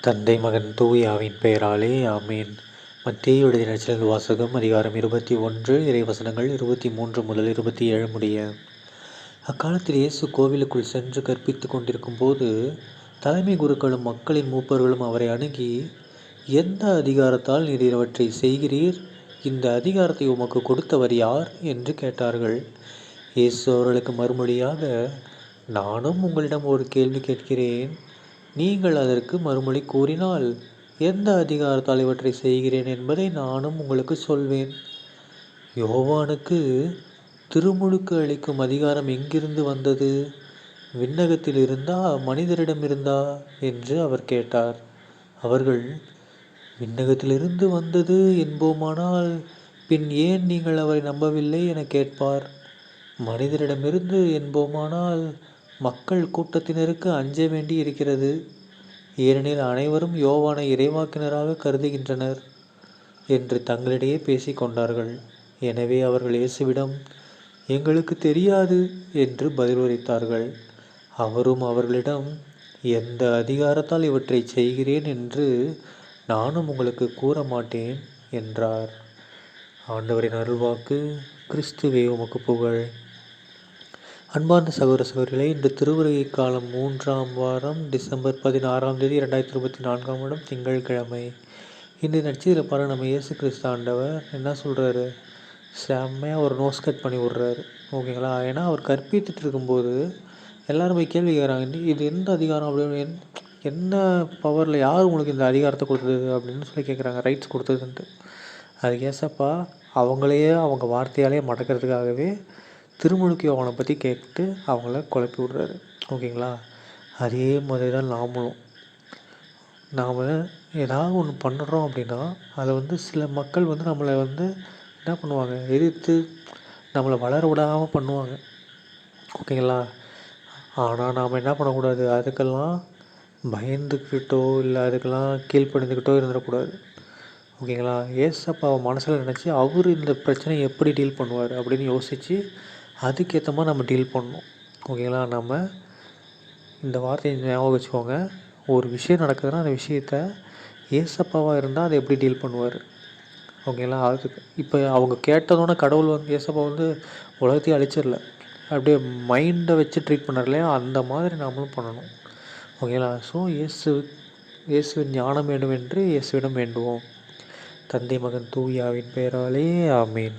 தந்தை மகன் தூயாவின் பெயராலே ஆமீன். மத்திய எழுதிய வாசகம் அதிகாரம் இருபத்தி ஒன்று இறைவசனங்கள் இருபத்தி மூன்று முதல் இருபத்தி ஏழு முடிய. அக்காலத்தில் இயேசு கோவிலுக்குள் சென்று கற்பித்து கொண்டிருக்கும் போது தலைமை குருக்களும் மக்களின் மூப்பர்களும் அவரை அணுகி எந்த அதிகாரத்தால் நீர் இவற்றை செய்கிறீர்? இந்த அதிகாரத்தை உமக்கு கொடுத்தவர் யார்? என்று கேட்டார்கள். இயேசு அவர்களுக்கு மறுமொழியாக நானும் உங்களிடம் ஒரு கேள்வி கேட்கிறேன். நீங்கள் அதற்கு மறுமொழி கூறினால் எந்த அதிகாரத்தால் இவற்றை செய்கிறேன் என்பதை நானும் உங்களுக்கு சொல்வேன். யோவானுக்கு திருமுழுக்கு அளிக்கும் அதிகாரம் எங்கிருந்து வந்தது? விண்ணகத்தில் இருந்தா மனிதரிடம் இருந்தா? என்று அவர் கேட்டார். அவர்கள் விண்ணகத்திலிருந்து வந்தது என்போமானால் பின் ஏன் நீங்கள் அவரை நம்பவில்லை? என கேட்பார். மனிதரிடமிருந்து என்போமானால் மக்கள் கூட்டத்தினருக்கு அஞ்ச வேண்டி இருக்கிறது. ஏனெனில் அனைவரும் யோவானை இறைவாக்கினராக கருதுகின்றனர் என்று தங்களிடையே பேசிக்கொண்டார்கள் எனவே அவர்கள் இயேசுவிடம் எங்களுக்கு தெரியாது என்று பதிலுரைத்தார்கள் அவரும் அவர்களிடம் எந்த அதிகாரத்தால் இவற்றை செய்கிறேன் என்று நானும் உங்களுக்கு கூற மாட்டேன் என்றார். ஆண்டவரின் அருள்வாக்கு கிறிஸ்துவே உமக்கு புகழ். அன்பார்ந்த சகோதர சகோதரிகளே இந்த திருவுருகை காலம் மூன்றாம் வாரம் டிசம்பர் பதினாறாம் தேதி ரெண்டாயிரத்தி இருபத்தி நான்காம் வருடம் திங்கட்கிழமை இந்த நட்சத்திர பாரு நம்ம இயேசு கிறிஸ்து ஆண்டவர் என்ன சொல்கிறாரு செம்மையாக ஒரு நோஸ் கட் பண்ணி விட்றாரு. ஓகேங்களா? ஏன்னா அவர் கற்பித்துட்டு இருக்கும்போது எல்லாரும் போய் கேள்வி கேட்குறாங்க இது எந்த அதிகாரம் அப்படின்னு? என்ன பவரில் யார் உங்களுக்கு இந்த அதிகாரத்தை கொடுத்தது? அப்படின்னு சொல்லி கேட்குறாங்க ரைட்ஸ் கொடுத்ததுன்ட்டு. அது ஏசப்பா அவங்களையே அவங்க வார்த்தையாலே மடக்கிறதுக்காகவே திருமுழுக்கு யோகனை பற்றி கேட்டு அவங்கள குழப்பி விட்றாரு. ஓகேங்களா? அதே மாதிரி தான் நாமளும். நாம் ஏதாவது ஒன்று பண்ணுறோம் அப்படின்னா அதை வந்து சில மக்கள் வந்து நம்மளை வந்து என்ன பண்ணுவாங்க? எதிர்த்து நம்மளை வளர விடாமல் பண்ணுவாங்க. ஓகேங்களா? ஆனால் நாம் என்ன பண்ணக்கூடாது? அதுக்கெல்லாம் பயந்துக்கிட்டோ இல்லை அதுக்கெல்லாம் கீழ்ப்படிந்துக்கிட்டோ இருந்துடக்கூடாது. ஓகேங்களா? ஏசப்பாவை மனசில் நினச்சி அவர் இந்த பிரச்சனையை எப்படி டீல் பண்ணுவார் அப்படின்னு யோசித்து அதுக்கேற்ற மாதிரி நம்ம டீல் பண்ணணும். ஓகேங்களா நம்ம இந்த வார்த்தையை ஞாபகம் வச்சுக்கோங்க. ஒரு விஷயம் நடக்குதுன்னா அந்த விஷயத்த ஏசப்பாவாக இருந்தால் அதை எப்படி டீல் பண்ணுவார்? ஓகேங்களா அதுக்கு இப்போ அவங்க கேட்டதோட கடவுள் வந்து ஏசப்பா வந்து உலகத்தையும் அழிச்சிடல. அப்படியே மைண்டை வச்சு ட்ரீட் பண்ணார் இல்லையா? அந்த மாதிரி நாமளும் பண்ணணும். ஓகேங்களா ஸோ இயேசு இயேசுவின் ஞானம் வேண்டும் என்று இயேசுவிடம் வேண்டுவோம். தந்தை மகன் தூயாவின் பெயராலே ஆமீன்.